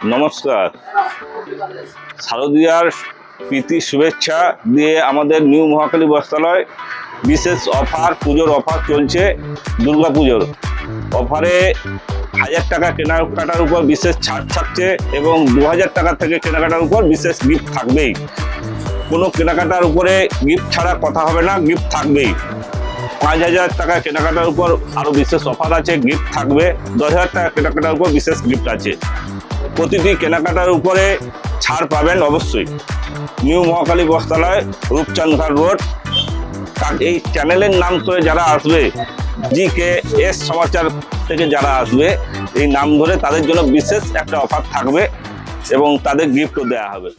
নমস্কার। শারদীয়ার প্রীতি শুভেচ্ছা দিয়ে আমাদের নিউ মহাকালী বস্ত্রালয় বিশেষ অফার, পুজোর অফার চলছে, দুর্গা পুজোর। অফারে হাজার টাকা কেনাকাটার উপর বিশেষ ছাড় থাকছে এবং দু হাজার টাকা থেকে কেনাকাটার উপর বিশেষ গিফট থাকবেই। কোনো কেনাকাটার উপরে গিফট ছাড়া কথা হবে না গিফট থাকবেই। পাঁচ হাজার টাকা কেনাকাটার উপর আরও বিশেষ অফার আছে গিফট থাকবে। দশ হাজার টাকা কেনাকাটার উপর বিশেষ গিফট আছে। প্রতিটি কেনাকাটার উপরে ছাড় পাবেন অবশ্যই। New Mahakali Bastralaya, Rupchandghat road. কার- এই চ্যানেলের নাম করে যারা আসবে জি কে এস সমাচার থেকে যারা আসবে, এই নাম ধরে তাদের জন্য বিশেষ একটা অফার থাকবে এবং তাদের গিফটও দেওয়া হবে।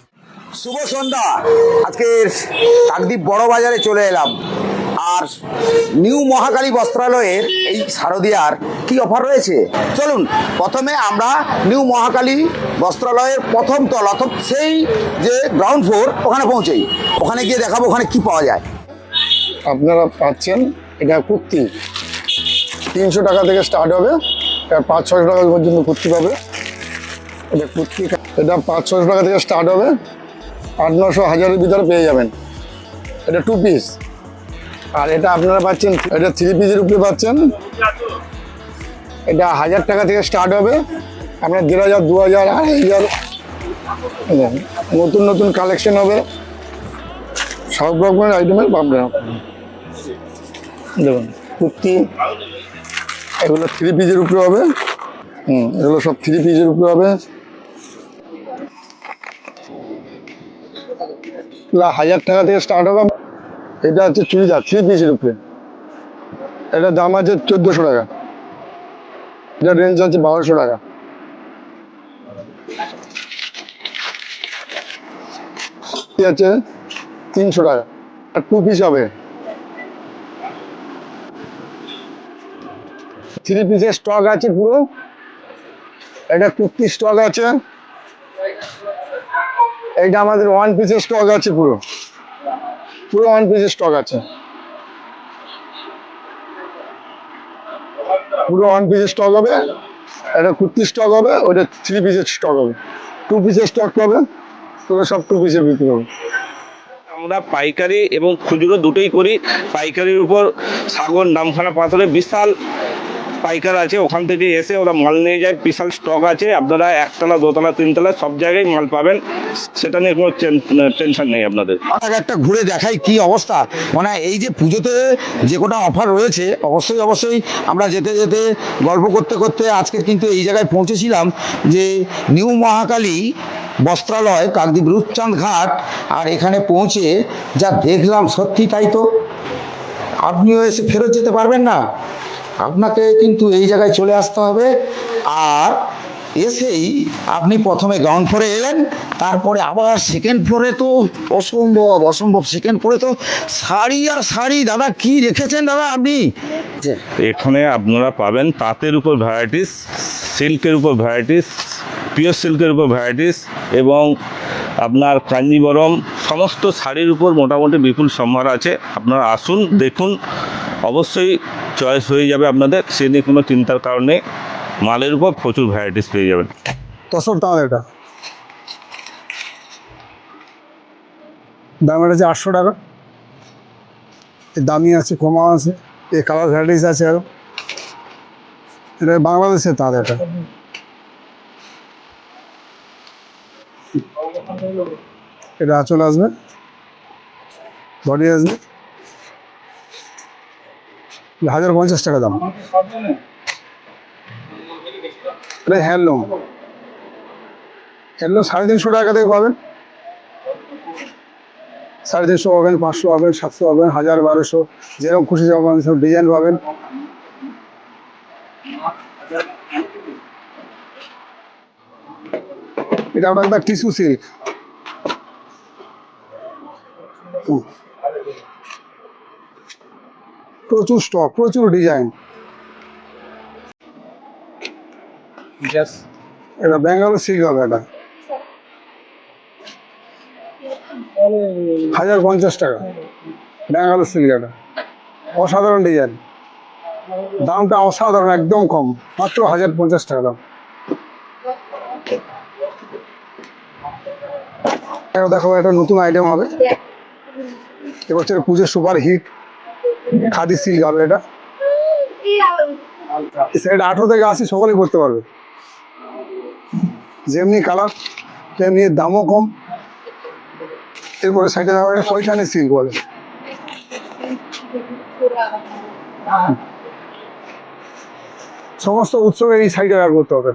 শুভ সন্ধ্যা। আজকে কাকদ্বীপ বড় বাজারে চলে এলাম। আর নিউ মহাকালী বস্ত্রালয়ের এই শারদিয়ার কি অফার রয়েছে? চলুন, প্রথমে আমরা নিউ মহাকালী বস্ত্রালয়ের প্রথম তল অর্থাৎ সেই যে গ্রাউন্ড ফ্লোর ওখানে পৌঁছেই। ওখানে গিয়ে দেখাবো ওখানে কি পাওয়া যায়। আপনারা পাচ্ছেন, এটা কুর্তি। তিনশো টাকা থেকে স্টার্ট হবে, এটা পাঁচ ছশো টাকা পর্যন্ত কুর্তি পাবে। এটা কুর্তি, এটা পাঁচ ছশো টাকা থেকে স্টার্ট হবে। আট নশো হাজারের ভিতরে পেয়ে যাবেন। এটা টু পিস আর এটা আপনারা পাচ্ছেন এটা থ্রি পিসের উপরে পাচ্ছেন। এটা হাজার টাকা থেকে স্টার্ট হবে। আপনার দেড় হাজার, দু হাজার, আড়াই হাজার। নতুন নতুন কালেকশন হবে। সব রকমের আইটেমের পাবেন। দেখুন, কুর্তি, এগুলো থ্রি পিসের উপরে হবে। হুম, এগুলো সব থ্রি পিসের উপরে হবে। হাজার টাকা থেকে স্টার্ট হবে। এটা হচ্ছে চুড়িদার থ্রি পিসের উপরে। এটা দাম আছে চোদ্দোশো টাকা। এটা রেঞ্জ আছে বারোশো টাকা। আছে তিনশো টাকা। আর টু পিস হবে। থ্রি পিসের স্টক আছে পুরো। এটা কুর্তি স্টক আছে। এইটা আমাদের ওয়ান পিসের স্টক আছে পুরো। পুরো ওয়ান পিসের স্টক আছে। পুরো ওয়ান পিসের স্টক হবে। এটা কুর্তি স্টক হবে ওটা থ্রি পিসের স্টক হবে। টু পিসের স্টক হবে তোরা সব টু পিসে বিক্রি হবে। আমরা পাইকারি এবং খুচরো দুটোই করি। পাইকারির উপর সাগর নামখানা পাথরে বিশাল পাইকার আছে, ওখান থেকে এসে ওরা মাল নিয়ে যায়, বিশাল স্টক আছে, আপনারা একতলা, দোতলা, তিনতলা, সব জায়গায় মাল পাবেন, সেটা নিয়ে কোনো টেনশন নেই আপনাদের। একটা ঘুরে দেখাই কি অবস্থা। মানে এই যে পুজোতে যে কোটা অফার রয়েছে, অবশ্যই অবশ্যই আমরা যেতে যেতে, গল্প করতে করতে আজকে কিন্তু এই জায়গায় পৌঁছেছিলাম যে নিউ মহাকালী বস্ত্রালয়, কাকদ্বীপ রূপচাঁদ ঘাট, আর এখানে পৌঁছে যা দেখলাম সত্যি তাই তো। আপনিও এসে ফেরত যেতে পারবেন না। আপনাকে কিন্তু এই জায়গায় চলে আসতে হবে। আর এসেই আপনি প্রথমে গ্রাউন্ড ফ্লোরে এলেন, তারপরে আবার সেকেন্ড ফ্লোরে তো অসম্ভব অসম্ভব সেকেন্ড ফ্লোরে তো শাড়ি আর শাড়ি। দাদা, কি রেখেছেন দাদা আপনি? এখানে আপনারা পাবেন তাঁতের উপর ভ্যারাইটিস সিল্কের উপর ভ্যারাইটিস পিওর সিল্কের উপর ভ্যারাইটিস এবং আপনার কাঞ্জিবরম, সমস্ত শাড়ির উপর মোটামুটি বিপুল সম্ভার আছে। আপনারা আসুন, দেখুন অবশ্যই চয়েস হয়ে যাবে আপনাদের। সে কোনো চিন্তার কারণে মালের উপর প্রচুর ভ্যারাইটিস পেয়ে যাবেন। তসর দাম এটা। দাম এটা আছে আটশো টাকা। দামি আছে কমা আছে। এ কালার ভ্যারাইটিস আছে আরও। এটা বাংলাদেশের তাঁত এটা। এটা আঁচল আসবে। বডি আসবে। হাজার পঞ্চাশ টাকা দাম। এটা হ্যান্ডলুম। হ্যান্ডলুম সাড়ে তিনশো টাকা থেকে পাবেন। সাড়ে তিনশো পাবেন, পাঁচশো পাবেন, সাতশো পাবেন, হাজার, বারোশো, যেরকম খুশি পাবেন সব ডিজাইন পাবেন। এটা আপনার একটা টিস্যু সিল্ক। প্রচুর স্টক প্রচুর ডিজাইন এটা ব্যাঙ্গালোর সিল্ক হবে এটা। হাজার পঞ্চাশ টাকা। ব্যাঙ্গালোর সিল্ক এটা। অসাধারণ ডিজাইন দামটা অসাধারণ একদম কম। মাত্র হাজার পঞ্চাশ টাকা দাম। এটা দেখো একটা নতুন আইটেম হবে। এবছর পুজোর সুপার হিট। খাদি সিল্ক হবে এটা। সেটা আঠেরো থেকে আশি সকলেই করতে পারবে। যেমনি কালার, তেমনি দামও কম। এরপরে সাইডে এটা পয়সানি সিল্ক বলে। সমস্ত উৎসবে এই সাইডে ব্যবহার করতে হবে।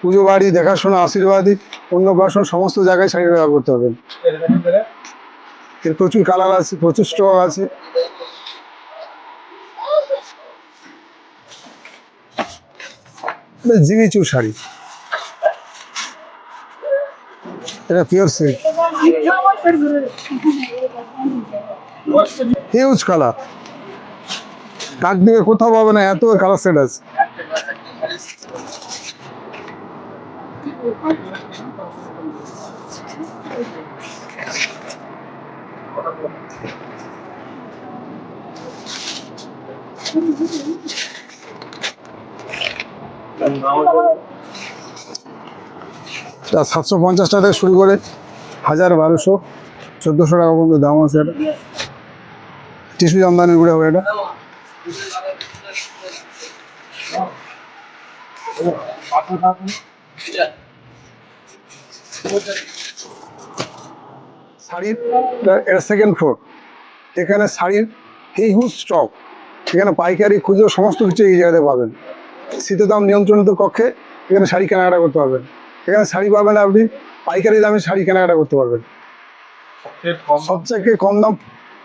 পুজো বাড়ি, দেখাশোনা, আশীর্বাদী, অন্নপ্রাশন, সমস্ত জায়গায় সাইডে ব্যবহার করতে হবে। এর প্রচুর কালার আছে, প্রচুর স্টক আছে। এটা জিমিচুর শাড়ি। এটা পিওর সিল্ক হিউজ কালার কাক দিকে কোথাও পাবে না, এত কালার সেট আছে। সাতশো পঞ্চাশ টাকা থেকে শুরু করে হাজার বারোশো, চোদ্দোশো টাকা পর্যন্ত দাম আছে এটা। টিসু জামদানির হবে এটা। শাড়ির সেকেন্ড ফ্লোর এখানে শাড়ির হিউজ স্টক এখানে পাইকারি, খুচরো, সমস্ত কিছু এই জায়গাতে পাবেন। শীতের দাম নিয়ন্ত্রণিত কক্ষে এখানে শাড়ি কেনাকাটা করতে পারবেন। এখানে শাড়ি পাবেন আপনি পাইকারি দামে শাড়ি কেনাকাটা করতে পারবেন। সবথেকে কম দাম?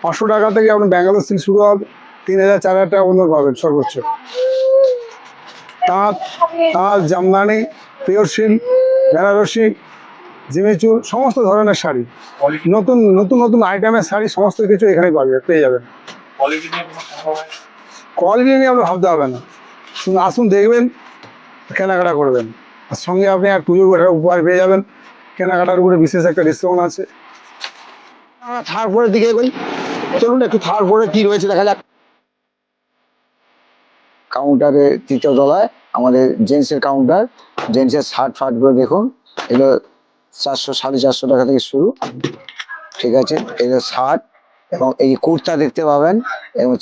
পাঁচশো টাকা থেকে আপনি ব্যাঙ্গালোর সিল্ক শুরু হবে তিন হাজার চার হাজার টাকা পর্যন্ত পাবেন সর্বোচ্চ। তাঁত তাঁত জামদানি পিওর সিল্ক বেনারসি জিমিচুর সমস্ত ধরনের শাড়ি। নতুন নতুন নতুন আইটেমের শাড়ি সমস্ত কিছু এখানে পাবে পেয়ে যাবেন। কোয়ালিটি নিয়ে আপনি ভাবতে হবে না। আসুন, দেখবেন, কেনাকাটা করবেন। আর সঙ্গে আপনি এক পুজোর একটা উপহার পেয়ে যাবেন। কেনাকাটার উপরে বিশেষ একটা ডিসকাউন্ট আছে। থার্ড ফ্লোরের দিকে এগোই। চলুন একটু থার্ড ফ্লোরে কি রয়েছে দেখা যাক। কাউন্টারে তৃতীয় তলায় আমাদের জেন্টসের কাউন্টার জেন্টসের শার্ট ফার্টগুলো দেখুন। এগুলো চারশো, সাড়ে চারশো টাকা থেকে শুরু। ঠিক আছে? এগুলো শার্ট এবং এই কুর্তা দেখতে পাবেন, এবং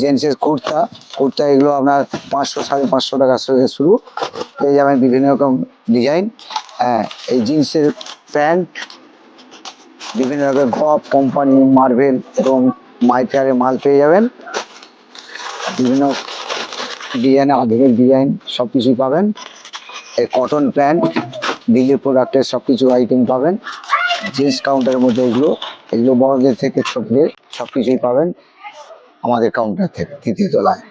জেন্টসের কুর্তা। কুর্তা এগুলো আপনার পাঁচশো, সাড়ে পাঁচশো টাকা থেকে শুরু। পেয়ে যাবেন বিভিন্ন রকম ডিজাইন। হ্যাঁ এই জিন্সের প্যান্ট, বিভিন্ন রকমের গপ, কোম্পানি মার্ভেল এবং মাইফেয়ারের মাল পেয়ে যাবেন। বিভিন্ন ডিজাইন, আধুনিক ডিজাইন সব কিছুই পাবেন। এই কটন প্যান্ট, দিল্লির প্রোডাক্টের সব কিছু আইটেম পাবেন। জিন্স কাউন্টারের মধ্যে এগুলো এগুলো বড়দের থেকে ছোটদের সব কিছুই পাবেন আমাদের কাউন্টার থেকে, তৃতীয় তলায়।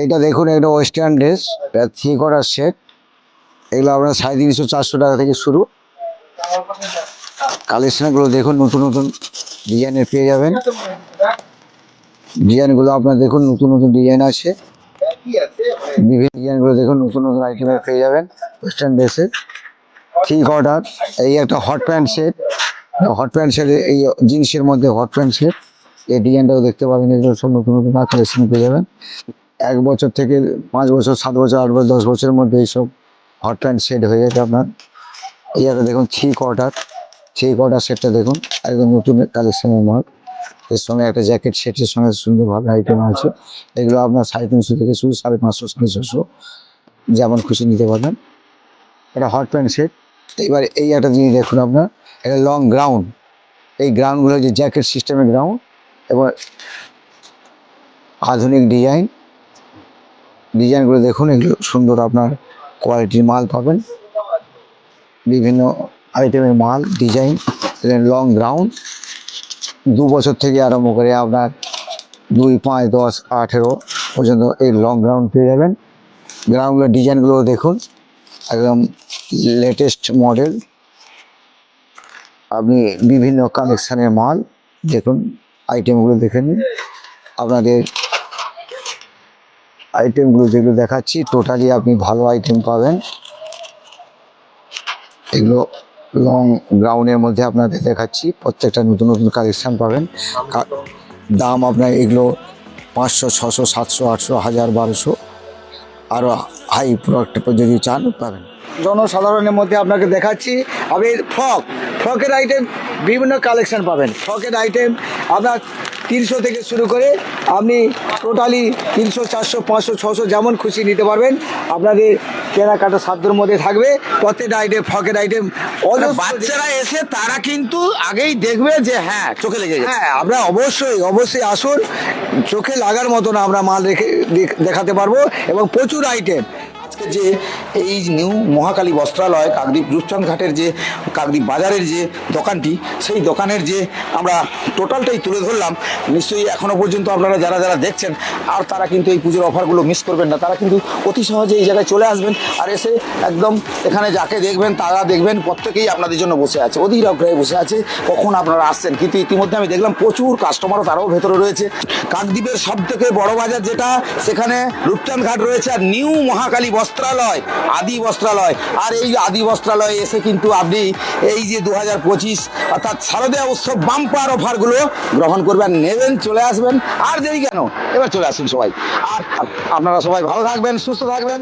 এইটা দেখুন এটা ওয়েস্টার্ন ড্রেস এটা থ্রি করার সেট এগুলো আপনার সাড়ে তিনশো, চারশো টাকা থেকে শুরু। কালেকশনগুলো দেখুন, নতুন নতুন ডিজাইনের পেয়ে যাবেন। ডিজাইনগুলো আপনার দেখুন, নতুন নতুন ডিজাইন আছে। বিভিন্ন ডিজাইনগুলো দেখুন, নতুন নতুন আইটেমের পেয়ে যাবেন, ওয়েস্টার্ন ড্রেসের। থ্রি কর্ডার এই একটা hot pant set. Hot pant set এই জিন্সের মধ্যে হট প্যান্ট সেট। এই ডিজাইনটাও দেখতে পাবেন, এগুলো সব নতুন নতুন কালেকশন পেয়ে যাবেন। এক বছর থেকে পাঁচ বছর, সাত বছর, আট বছর, দশ বছরের মধ্যে এইসব হট প্যান্ট সেট হয়ে যাবে আপনার। এই একটা দেখুন থ্রি কোয়ার্টার থ্রি কোয়ার্টার সেটটা দেখুন, একদম নতুন কালেকশনের মাল। এর সঙ্গে একটা জ্যাকেট সেটের সঙ্গে সুন্দরভাবে আইটেম আছে। এগুলো আপনার সাড়ে তিনশো থেকে শুরু, সাড়ে পাঁচশো, সাড়ে ছশো যেমন খুশি নিতে পারবেন। এটা হট প্যান্ট সেট এবার এই একটা জিনিস দেখুন আপনার, এটা লং গ্রাউন্ড এই গ্রাউন্ডগুলো যে জ্যাকেট সিস্টেমের গ্রাউন্ড এবং আধুনিক ডিজাইন ডিজাইনগুলো দেখুন, এগুলো সুন্দর আপনার কোয়ালিটির মাল পাবেন। বিভিন্ন আইটেমের মাল ডিজাইন লং গ্রাউন্ড দু বছর থেকে আরম্ভ করে আপনার দুই, পাঁচ, দশ, আঠেরো পর্যন্ত এই লং গ্রাউন্ড পেয়ে যাবেন। গ্রাউন্ডগুলোর ডিজাইনগুলো দেখুন, একদম লেটেস্ট মডেল আপনি বিভিন্ন কালেকশানের মাল দেখুন আইটেমগুলো দেখে নিন। আপনাদের আইটেমগুলো যেগুলো দেখাচ্ছি টোটালি আপনি ভালো আইটেম পাবেন। এগুলো লং গ্রাউন্ডের মধ্যে আপনাদের দেখাচ্ছি। প্রত্যেকটা নতুন নতুন কালেকশান পাবেন। দাম আপনার এগুলো পাঁচশো, ছশো, সাতশো, আটশো, হাজার, বারোশো। আরও হাই প্রোডাক্ট যদি চান, পাবেন। জনসাধারণের মধ্যে আপনাকে দেখাচ্ছি। আমি ফ্রক ফ্রকের আইটেম বিভিন্ন কালেকশান পাবেন। ফ্রকের আইটেম আপনার তিনশো থেকে শুরু করে আপনি টোটালি তিনশো, চারশো, পাঁচশো, ছশো যেমন খুশি নিতে পারবেন। আপনাদের কেনাকাটা সাধ্যর মধ্যে থাকবে পথের আইটেম ফকের আইটেম বাচ্চারা এসে তারা কিন্তু আগেই দেখবে যে হ্যাঁ চোখে লেগে হ্যাঁ আমরা অবশ্যই অবশ্যই আসুন। চোখে লাগার মতন আমরা মাল রেখে দেখ- দেখাতে পারব এবং প্রচুর আইটেম আজকে যে এই নিউ মহাকালী বস্ত্রালয় কাকদ্বীপ রূপচাঁদ ঘাটের যে কাকদ্বীপ বাজারের যে দোকানটি, সেই দোকানের যে আমরা টোটালটাই তুলে ধরলাম, নিশ্চয়ই এখনও পর্যন্ত আপনারা যারা যারা দেখছেন, আর তারা কিন্তু এই পুজোর অফারগুলো মিস করবেন না। তারা কিন্তু অতি সহজে এই জায়গায় চলে আসবেন আর এসে একদম এখানে যাকে দেখবেন, তারা দেখবেন, প্রত্যেকেই আপনাদের জন্য বসে আছে, অধীর অগ্রহে বসে আছে, কখন আপনারা আসছেন। কিন্তু ইতিমধ্যে আমি দেখলাম প্রচুর কাস্টমারও তারাও ভেতরে রয়েছে। কাকদ্বীপের সব থেকে বড় বাজার যেটা, সেখানে রূপচাঁদ ঘাট রয়েছে আর নিউ মহাকালী বস্ত্রালয়। আদি বস্ত্রালয়। আর এই আদি বস্ত্রালয়ে এসে কিন্তু আপনি এই যে দু হাজার পঁচিশ অর্থাৎ শারদীয় উৎসব বাম্পার অফারগুলো গ্রহণ করবেন, নেবেন, চলে আসবেন। আর দেরি কেন? এবার চলে আসুন সবাই। আর আপনারা সবাই ভালো থাকবেন, সুস্থ থাকবেন।